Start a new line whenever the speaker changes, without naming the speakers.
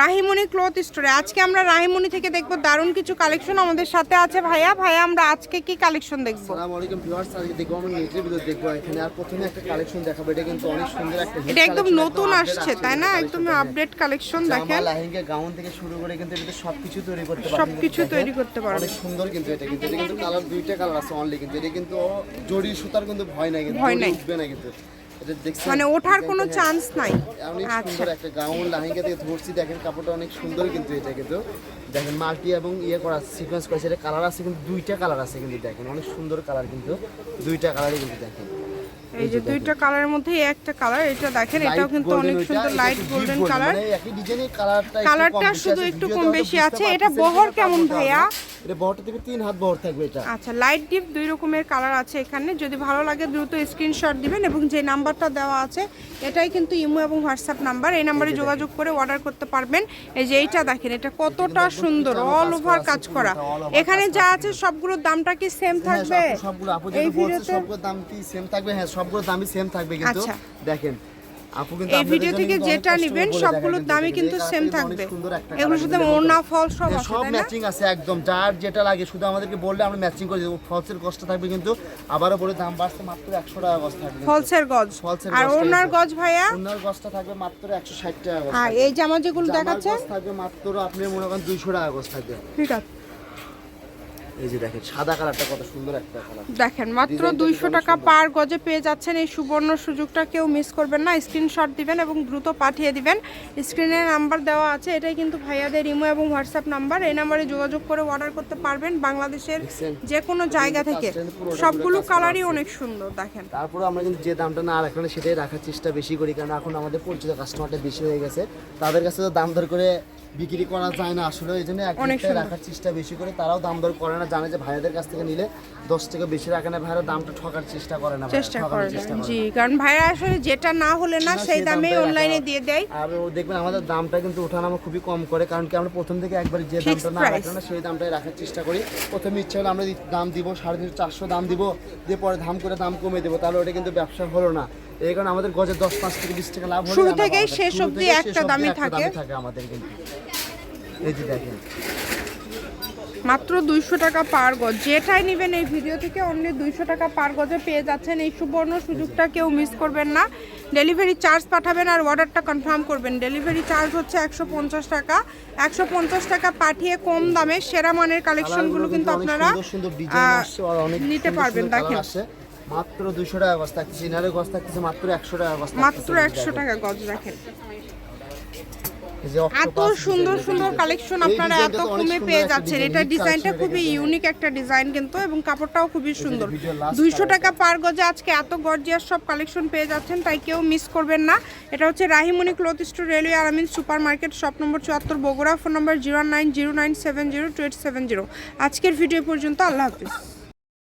Rahimoni cloth স্টোরে। আজকে আমরা রাহিমণি থেকে দেখব দারুণ কিছু কালেকশন আমাদের সাথে আছে ভাইয়া। ভাইয়া আমরা আজকে কি কালেকশন দেখব?
আসসালামু আলাইকুম ভিউয়ার্স আজকে দেখব আমরা নেটের ভিতর দেখব। এখানে আর প্রথমে একটা কালেকশন দেখাবো। এটা কিন্তু অনেক সুন্দর একটা
এটা একদম নতুন আসছে তাই না? একদম আপডেট কালেকশন দেখেন।
লেহেঙ্গা গাউন থেকে শুরু করে কিন্তু এটাতে সবকিছু তৈরি করতে পারবেন।
সবকিছু তৈরি করতে পারবেন।
অনেক সুন্দর কিন্তু এটা কিন্তু। এটা কিন্তু কালার দুইটা কালার আছে অনলি কিন্তু। এটা কিন্তু জড়ি সুতার কিন্তু ভয় নাই কিন্তু।
ভয় নাই।
উঠবে না কিন্তু। এটা
মানে ওঠার কোনো চান্স নাই। আচ্ছা।
সুন্দর একটা গাউন লেহেঙ্গা থেকে ধরছি দেখেন কাপড়টা অনেক সুন্দর কিন্তু এটা কিন্তু। দেখেন মাল্টি এবং ইয়ে করা সিকোয়েন্স করেছে এটা কালার আছে কিন্তু দুইটা কালার আছে কিন্তু দেখেন অনেক সুন্দর কালার কিন্তু দুইটা কালারই কিন্তু দেখেন।
এই যে দুইটা কালারের মধ্যে একটা কালার এটা দেখেন এটাও কিন্তু অনেক সুন্দর লাইট গোল্ডেন কালার
মানে কালারটা
শুধু একটু কম বেশি আছে। এটা বহর কেমন ভাইয়া?
এটা বহরটা থেকে তিন হাত বহর থাকবে এটা।
আচ্ছা লাইট ডিপ দুই রকমের কালার আছে এখানে। যদি ভালো লাগে দ্রুত স্ক্রিনশট দিবেন এবং যে নাম্বারটা দেওয়া আছে এটাই কিন্তু ইমো এবং হোয়াটসঅ্যাপ নাম্বার। এই নাম্বারে যোগাযোগ করে অর্ডার করতে পারবেন। এই যে এইটা দেখেন এটা কতটা সুন্দর অল ওভার কাজ করা এখানে যা আছে সবগুলোর দামটা কি সেম
হ্যাঁ,
থাকবে?
সব- সবগুলো আপু যেটা বলছে
ভিডিওতে?
সবগুলো দাম কি সেম থাকবে? হ্যাঁ সবগুলো দামই সেম থাকবে কিন্তু।
আচ্ছা।
দেখেন
এই ভিডিও থেকে যেটা নেবেন সবগুলোর দামই কিন্তু সেম থাকবে। এগুলোর সাথে ওড়না ফল সব
হ্যাঁ,
আছে
সব ম্যাচিং আছে একদম যার যেটা লাগে শুধু আমাদেরকে বললে আমরা ম্যাচিং করে দেবো। ফলসের কষ্ট থাকবে কিন্তু আবারও বলে দাম বাড়ছে মাত্র একশো টাকা গজ থাকবে।
ফলসের গজ
ফলসের
আর ওড়নার গজ ভাইয়া?
ওনার গজটা থাকবে মাত্র একশো ষাট টাকা
আর
থাকবে।
এই জামা যেগুলো দেখাচ্ছে
থাকবে মাত্র আপনি মনে করেন দুইশো টাকা গজ থাকবে।
ঠিক আছে।
এই যে দেখেন সাদা কালারটা কত সুন্দর একটা কালার
দেখেন মাত্র
ডিজাইনটা
দুইশো
কিন্তু
টাকা পার গজে পেয়ে যাচ্ছেন। এই সুবর্ণ সুযোগটা কেউ মিস করবেন না। স্ক্রিনশট দিবেন এবং দ্রুত পাঠিয়ে দিবেন। স্ক্রিনে নাম্বার দেওয়া আছে। এটাই কিন্তু ভাইয়াদের ইমো এবং হোয়াটসঅ্যাপ নাম্বার এই নাম্বারে যোগাযোগ করে অর্ডার করতে পারবেন বাংলাদেশের যে কোনো জায়গা থেকে। সবগুলো কালারই অনেক সুন্দর দেখেন।
তারপরে আমরা কিন্তু যে দামটা না রাখলে সেটাই রাখার চেষ্টা বেশি করি কারণ এখন আমাদের পরিচিত কাস্টমারটা বেশি হয়ে গেছে। তাদের কাছে তো দাম দর করে বিক্রি করা যায় না আসলে এই জন্য রাখার চেষ্টা বেশি করে তারাও দাম দর করে না জানে যে ভাইয়াদের কাছ থেকে নিলে দশ থেকে বেশি রাখে না। ভাইয়ারা দামটা ঠকার চেষ্টা করে না
চেষ্টা
করে
জি কারণ ভাইয়া আসলে যেটা না হলে না সেই দামেই অনলাইনে দিয়ে দেয়।
আর ও দেখবেন আমাদের দামটা কিন্তু ওঠানামা খুবই কম করে কারণ কি আমরা প্রথম থেকে একবার যে দামটা না। রাখলাম না সেই দামটাই রাখার চেষ্টা করি। প্রথমে ইচ্ছা হলে আমরা দাম দিব সাড়ে তিনশো চারশো দাম দিব দিয়ে পরে দাম করে দাম কমে দেবো। তাহলে ওটা কিন্তু ব্যবসা হলো না। এই কারণে আমাদের গজে দশ পাঁচ থেকে বিশ টাকা লাভ
শুরু থেকেই শেষ অবধি একটা থাকে।
থাকে আমাদের কিন্তু। এই যে দেখেন।
মাত্র দুইশো টাকা পার গজ। যেটাই নেবেন এই ভিডিও থেকে অনলি দুইশো টাকা পার গজে পেয়ে যাচ্ছেন। এই সুবর্ণ সুযোগটা কেউ মিস করবেন না। ডেলিভারি চার্জ পাঠাবেন আর অর্ডারটা কনফার্ম করবেন। ডেলিভারি চার্জ হচ্ছে একশো পঞ্চাশ টাকা। একশো পঞ্চাশ টাকা পাঠিয়ে কম দামে সেরা মানের কালেকশনগুলো কিন্তু আপনারা নিতে পারবেন দেখেন।
মাত্র দুইশো টাকা গজ গজ থাকতেছে মাত্র একশো টাকা গজ
মাত্র একশো টাকা গজ
যে
এত সুন্দর সুন্দর কালেকশন আপনারা এত কমে পেয়ে যাচ্ছেন। এটা ডিজাইনটা খুবই ইউনিক একটা ডিজাইন কিন্তু এবং কাপড়টাও খুবই সুন্দর। দুইশো টাকা পার গজে আজকে এত গর্জিয়াস সব কালেকশন পেয়ে যাচ্ছেন তাই কেউ মিস করবেন না। এটা হচ্ছে Rahimoni cloth store railway আরামিন super market shop number চুয়াত্তর Bogura phone number zero nine zero nine seven zero two eight seven zero আজকের ভিডিও পর্যন্ত আল্লাহ হাফিজ।